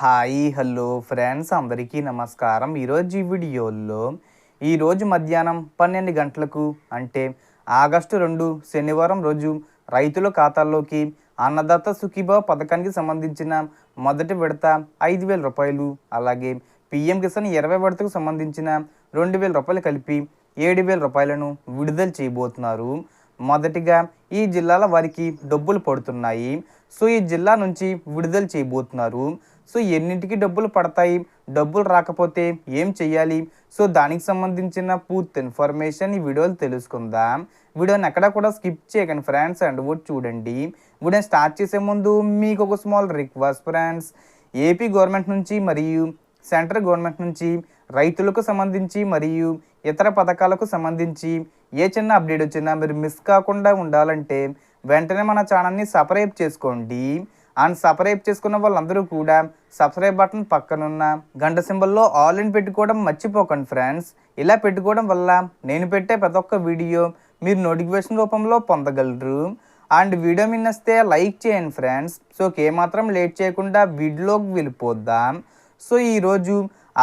Hi hello friends. అందరికీ నమస్కారం. ఈరోజు ఈ వీడియోలో ఈరోజు మధ్యాహ్నం పన్నెండు గంటలకు అంటే ఆగస్టు రెండు శనివారం రోజు రైతుల ఖాతాల్లోకి అన్నదాత సుఖీభావ పథకానికి సంబంధించిన మొదటి విడత ఐదు వేల రూపాయలు అలాగే పిఎం కిసాన్ ఇరవై విడతకు సంబంధించిన రెండు వేల రూపాయలు కలిపి ఏడు వేల రూపాయలను విడుదల చేయబోతున్నారు. మొదటిగా ఈ జిల్లాల వారికి డబ్బులు పడుతున్నాయి. సో ఈ జిల్లా నుంచి విడుదల చేయబోతున్నారు. సో ఎన్నింటికి డబ్బులు పడతాయి? డబ్బులు రాకపోతే ఏం చేయాలి సో దానికి సంబంధించిన పూర్తి ఇన్ఫర్మేషన్ ఈ వీడియోలు తెలుసుకుందాం. వీడియోని ఎక్కడ కూడా స్కిప్ చేయకండి ఫ్రెండ్స్ అండ్ కూడా చూడండి. వీడియోని స్టార్ట్ చేసే ముందు మీకు ఒక small request friends. AP government నుంచి మరియు సెంట్రల్ గవర్నమెంట్ నుంచి రైతులకు సంబంధించి మరియు ఇతర పథకాలకు సంబంధించి ఏ చిన్న అప్డేట్ వచ్చినా మీరు మిస్ కాకుండా ఉండాలంటే వెంటనే మన ఛానల్ని సబ్స్క్రైబ్ చేసుకోండి. అండ్ సబ్స్క్రైబ్ చేసుకున్న వాళ్ళందరూ కూడా సబ్స్క్రైబ్ బటన్ పక్కనున్న గంట సింబల్లో ఆల్ ఇన్ పెట్టుకోవడం మర్చిపోకండి ఫ్రెండ్స్ ఇలా పెట్టుకోవడం వల్ల నేను పెట్టే ప్రతి ఒక్క వీడియో మీరు నోటిఫికేషన్ రూపంలో పొందగలరు. అండ్ వీడియో మిన్నస్తే లైక్ చేయండి ఫ్రెండ్స్ సో ఏమాత్రం లేట్ చేయకుండా వీడియోకి వెళ్ళిపోద్దాం సో ఈరోజు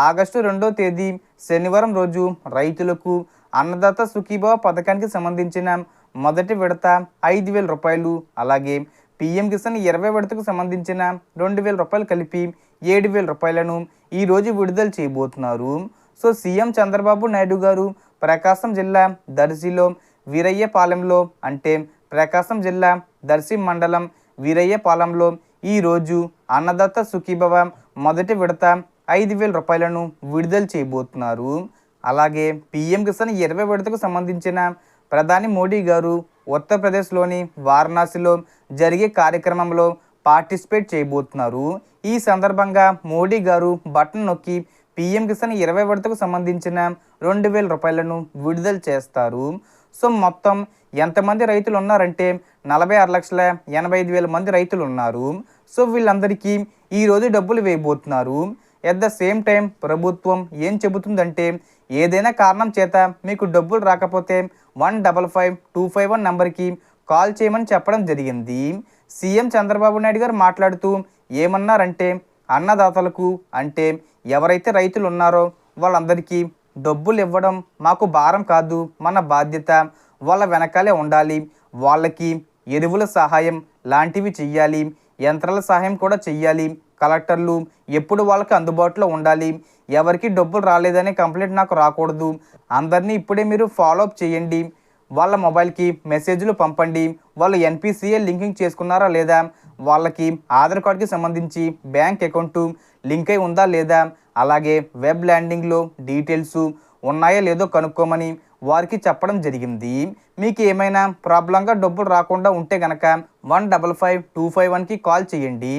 ఆగస్టు రెండో తేదీ శనివారం రోజు రైతులకు అన్నదాత సుఖీభావ పథకానికి సంబంధించిన మొదటి విడత ఐదు వేల రూపాయలు అలాగే పిఎం కిసాన్ ఇరవై విడతకు సంబంధించిన రెండు వేల రూపాయలు కలిపి ఏడు వేల రూపాయలను ఈరోజు విడుదల చేయబోతున్నారు. సో సీఎం చంద్రబాబు నాయుడు గారు ప్రకాశం జిల్లా దర్శిలో వీరయ్యపాలెంలో అంటే ప్రకాశం జిల్లా దర్శి మండలం వీరయ్యపాలెంలో ఈరోజు అన్నదాత సుఖీభవ మొదటి విడత ఐదు వేల రూపాయలను విడుదల చేయబోతున్నారు. అలాగే పిఎం కిసాన్ ఇరవై విడతకు సంబంధించిన ప్రధాని మోడీ గారు ఉత్తరప్రదేశ్లోని వారణాసిలో జరిగే కార్యక్రమంలో పార్టిసిపేట్ చేయబోతున్నారు. ఈ సందర్భంగా మోడీ గారు బటన్ నొక్కి పిఎం కిసాన్ ఇరవై విడతకు సంబంధించిన రెండు వేల రూపాయలను విడుదల చేస్తారు. సో మొత్తం ఎంతమంది రైతులు ఉన్నారంటే నలభై ఆరు లక్షల ఎనభై ఐదు వేల మంది రైతులు ఉన్నారు. సో వీళ్ళందరికీ ఈరోజు డబ్బులు వేయబోతున్నారు. ఎట్ ద సేమ్ టైం ప్రభుత్వం ఏం చెబుతుందంటే ఏదైనా కారణం చేత మీకు డబ్బులు రాకపోతే one double five two five one నెంబర్కి కాల్ చేయమని చెప్పడం జరిగింది. సీఎం చంద్రబాబు నాయుడు గారు మాట్లాడుతూ ఏమన్నారంటే అన్నదాతలకు అంటే ఎవరైతే రైతులు ఉన్నారో వాళ్ళందరికీ డబ్బులు ఇవ్వడం మాకు భారం కాదు మన బాధ్యత. వాళ్ళ వెనకాలే ఉండాలి. వాళ్ళకి ఎరువుల సహాయం లాంటివి చెయ్యాలి. యంత్రాల సహాయం కూడా చెయ్యాలి. కలెక్టర్లు ఎప్పుడు వాళ్ళకి అందుబాటులో ఉండాలి. ఎవరికి డబ్బులు రాలేదనే కంప్లైంట్ నాకు రాకూడదు. అందరినీ ఇప్పుడే మీరు ఫాలో అప్ చేయండి. వాళ్ళ మొబైల్కి మెసేజ్లు పంపండి. వాళ్ళు ఎన్పిసిఏ లింకింగ్ చేసుకున్నారా లేదా? వాళ్ళకి ఆధార్ కార్డ్కి సంబంధించి బ్యాంక్ అకౌంటు లింక్ అయి ఉందా లేదా? అలాగే వెబ్ ల్యాండింగ్లో డీటెయిల్స్ ఉన్నాయో లేదో కనుక్కోమని వారికి చెప్పడం జరిగింది. మీకు ఏమైనా ప్రాబ్లంగా డబ్బులు రాకుండా ఉంటే కనుక one double five two five వన్కి కాల్ చేయండి.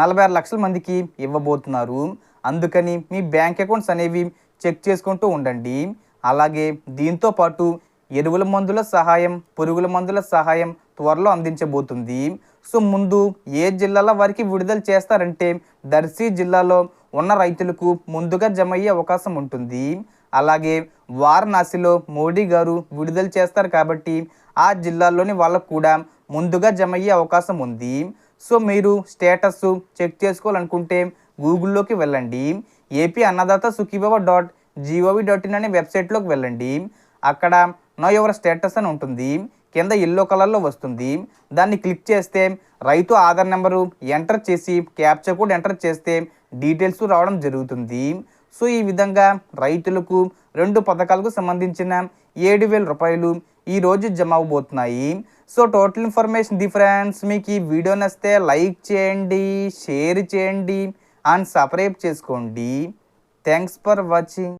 నలభై ఆరు లక్షల మందికి ఇవ్వబోతున్నారు. అందుకని మీ బ్యాంక్ అకౌంట్స్ అనేవి చెక్ చేసుకుంటూ ఉండండి. అలాగే దీంతో పాటు ఎరువుల మందుల సహాయం పురుగుల మందుల సహాయం త్వరలో అందించబోతుంది. సో ముందు ఏ జిల్లాలో వారికి విడుదల చేస్తారంటే దర్శి జిల్లాలో ఉన్న రైతులకు ముందుగా జమ అయ్యే అవకాశం ఉంటుంది. అలాగే వారణాసిలో మోడీ గారు విడుదల చేస్తారు కాబట్టి ఆ జిల్లాల్లోని వాళ్ళకు కూడా ముందుగా జమ అయ్యే అవకాశం ఉంది. సో మీరు స్టేటస్ చెక్ చేసుకోవాలనుకుంటే గూగుల్లోకి వెళ్ళండి. AP Annadata Sukhibhava dot G O V dot వెబ్సైట్లోకి వెళ్ళండి. అక్కడ నో యువర్ స్టేటస్ అని ఉంటుంది. కింద ఎల్లో కలర్లో వస్తుంది. దాన్ని క్లిక్ చేస్తే రైతు ఆధార్ నెంబరు ఎంటర్ చేసి క్యాప్చర్ కోడ్ ఎంటర్ చేస్తే డీటెయిల్స్ రావడం జరుగుతుంది. సో ఈ విధంగా రైతులకు రెండు పథకాలకు సంబంధించిన ఏడు వేల రూపాయలు ఈరోజు జమ అవబోతున్నాయి. సో టోటల్ ఇన్ఫర్మేషన్ డిఫరెన్స్ మీకు ఈ వీడియో నచ్చితే లైక్ చేయండి షేర్ చేయండి అండ్ సబ్స్క్రైబ్ చేసుకోండి. Thanks for watching.